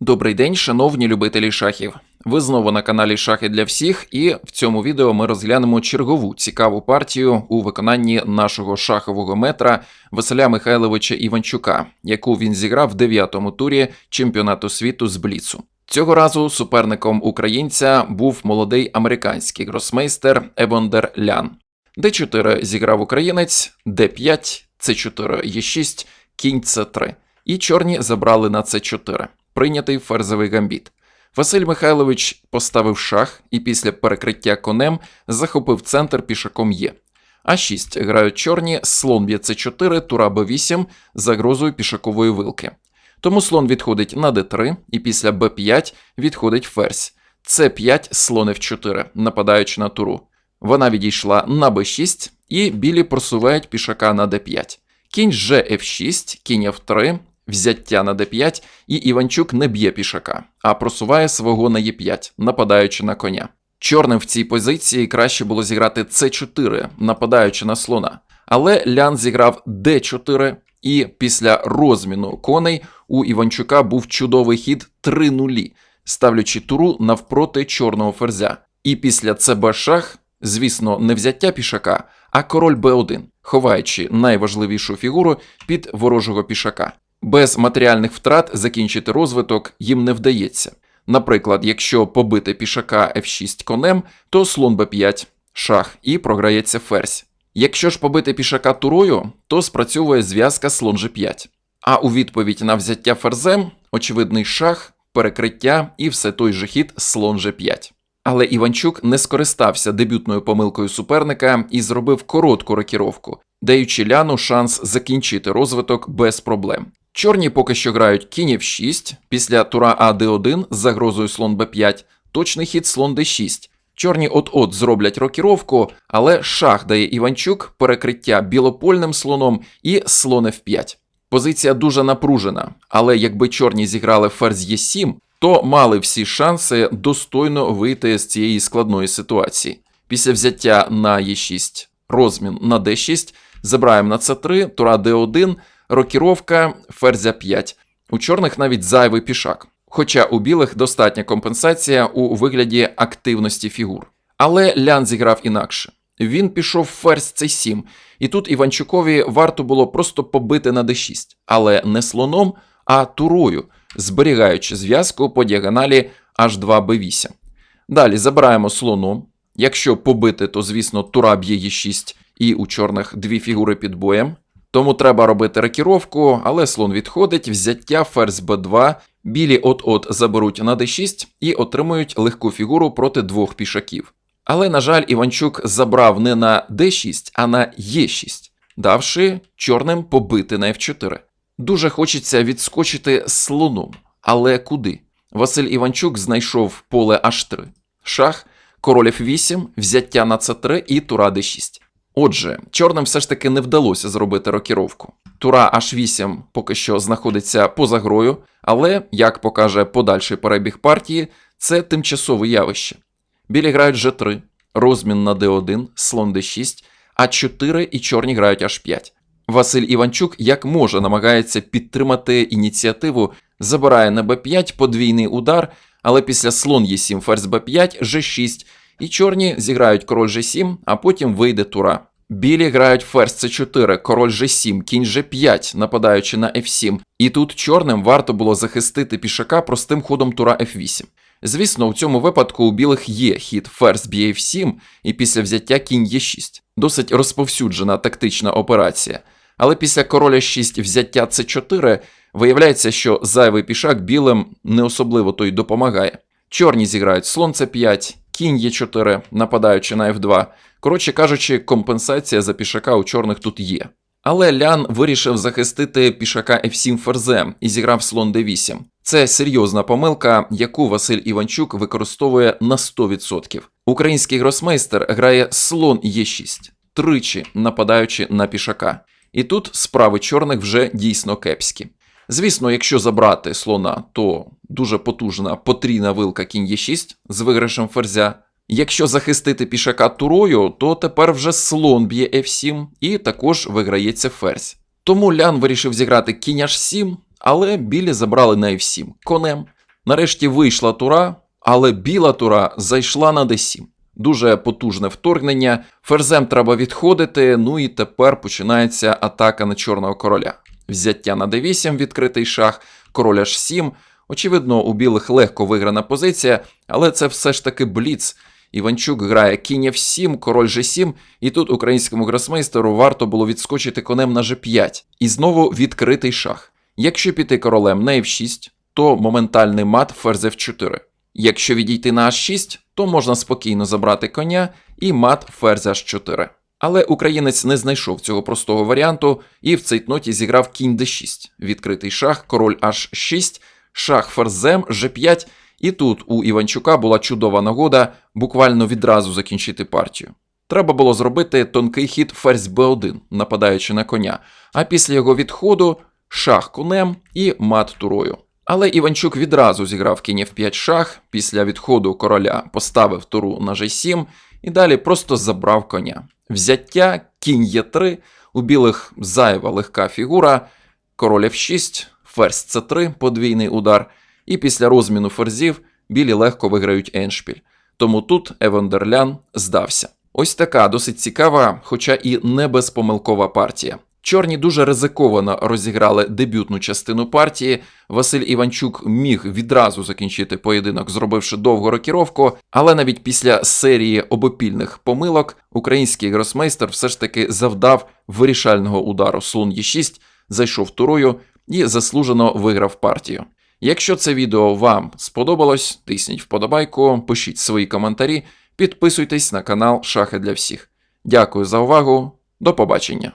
Добрий день, шановні любителі шахів. Ви знову на каналі Шахи для всіх, і в цьому відео ми розглянемо чергову цікаву партію у виконанні нашого шахового метра Василя Михайловича Іванчука, яку він зіграв в дев'ятому турі чемпіонату світу з Бліцу. Цього разу суперником українця був молодий американський гросмейстер Евондер Лян. Д4 зіграв українець, Д5, С4, Е6, кінь С3. І чорні забрали на С4 прийнятий ферзовий гамбіт. Василь Михайлович поставив шах і після перекриття конем захопив центр пішаком Є. А6 грають чорні, слон б'є С4, тура Б8 загрозою пішакової вилки. Тому слон відходить на Д3, і після Б5 відходить ферзь. С5 слон F4, нападаючи на туру. Вона відійшла на Б6, і білі просувають пішака на Д5. Кінь Ж F6, кінь F3, взяття на d5, і Іванчук не б'є пішака, а просуває свого на e5, нападаючи на коня. Чорним в цій позиції краще було зіграти c4, нападаючи на слона. Але Лян зіграв d4, і після розміну коней у Іванчука був чудовий хід 3-0, ставлячи туру навпроти чорного ферзя. І після цб шах, звісно, не взяття пішака, а король b1, ховаючи найважливішу фігуру під ворожого пішака. Без матеріальних втрат закінчити розвиток їм не вдається. Наприклад, якщо побити пішака F6 конем, то слон b5, шах і програється ферзь. Якщо ж побити пішака турою, то спрацьовує зв'язка слон g5. А у відповідь на взяття ферзем очевидний шах, перекриття і все той же хід слон g5. Але Іванчук не скористався дебютною помилкою суперника і зробив коротку рокіровку, даючи ляну шанс закінчити розвиток без проблем. Чорні поки що грають кінь f6, після тура А d1 з загрозою слон b5, точний хід слон d6. Чорні от-от зроблять рокіровку, але шах дає Іванчук перекриття білопольним слоном і слон f5. Позиція дуже напружена, але якби чорні зіграли ферзь e7, то мали всі шанси достойно вийти з цієї складної ситуації. Після взяття на e6, розмін на d6, забираємо на c3, тура d1 рокіровка ферзя 5. У чорних навіть зайвий пішак. Хоча у білих достатня компенсація у вигляді активності фігур. Але Лян зіграв інакше. Він пішов ферзь c7, і тут Іванчукові варто було просто побити на d6, але не слоном, а турою, зберігаючи зв'язку по діагоналі h2b8. Далі забираємо слоном. Якщо побити, то звісно тура б'є e6 і у чорних дві фігури під боєм. Тому треба робити ракіровку, але слон відходить, взяття ферзь b2, білі от-от заберуть на d6 і отримують легку фігуру проти двох пішаків. Але, на жаль, Іванчук забрав не на d6, а на e6, давши чорним побити на f4. Дуже хочеться відскочити слоном. Але куди? Василь Іванчук знайшов поле h3, шах, король f8, взяття на c3 і тура d6. Отже, чорним все ж таки не вдалося зробити рокіровку. Тура H8 поки що знаходиться поза грою, але, як покаже подальший перебіг партії, це тимчасове явище. Білі грають G3, розмін на D1, слон D6, А4 і чорні грають H5. Василь Іванчук як може намагається підтримати ініціативу, забирає на b5 подвійний удар, але після слон Е7, ферзь b5, G6 і чорні зіграють король G7, а потім вийде тура. Білі грають ферзь c4, король G7, кінь G5, нападаючи на F7. І тут чорним варто було захистити пішака простим ходом тура F8. Звісно, у цьому випадку у білих є хід ферзь б'є F7 і після взяття кінь Е6. Досить розповсюджена тактична операція. Але після короля 6 взяття c4 виявляється, що зайвий пішак білим не особливо той допомагає. Чорні зіграють слон c5, кінь Е4, нападаючи на F2. Коротше кажучи, компенсація за пішака у чорних тут є. Але Лян вирішив захистити пішака F7 ферзем і зіграв слон d8. Це серйозна помилка, яку Василь Іванчук використовує на 100%. Український гросмейстер грає слон Е6, тричі нападаючи на пішака. І тут справи чорних вже дійсно кепські. Звісно, якщо забрати слона, то дуже потужна потрійна вилка кінь Е6 з виграшем ферзя. Якщо захистити пішака турою, то тепер вже слон б'є F7 і також виграється ферзь. Тому Лян вирішив зіграти кінь H7, але білі забрали на F7 конем. Нарешті вийшла тура, але біла тура зайшла на d7. Дуже потужне вторгнення. Ферзем треба відходити. Ну і тепер починається атака на чорного короля. Взяття на d8, відкритий шах, король h7. Очевидно, у білих легко виграна позиція, але це все ж таки бліц. Іванчук грає кінь f7, король g7, і тут українському гросмейстеру варто було відскочити конем на g5. І знову відкритий шах. Якщо піти королем на f6, то моментальний мат ферзь f4. Якщо відійти на h6, то можна спокійно забрати коня і мат ферзь h4. Але українець не знайшов цього простого варіанту і в цейтноті зіграв кінь d6, відкритий шах, король h6, шах ферзем, g5, і тут у Іванчука була чудова нагода буквально відразу закінчити партію. Треба було зробити тонкий хід ферзь b1, нападаючи на коня, а після його відходу шах конем і мат турою. Але Іванчук відразу зіграв кінь f5 шах, після відходу короля поставив туру на g7 і далі просто забрав коня. Взяття, кінь є 3 у білих зайва легка фігура, король f6, ферзь c3, подвійний удар, і після розміну ферзів білі легко виграють еншпіль. Тому тут Евандерлян здався. Ось така досить цікава, хоча і не безпомилкова партія. Чорні дуже ризиковано розіграли дебютну частину партії. Василь Іванчук міг відразу закінчити поєдинок, зробивши довгу рокіровку, але навіть після серії обопільних помилок український гросмейстер все ж таки завдав вирішального удару. Слон Е6 зайшов турою і заслужено виграв партію. Якщо це відео вам сподобалось, тисніть вподобайку, пишіть свої коментарі, підписуйтесь на канал Шахи для всіх. Дякую за увагу, до побачення.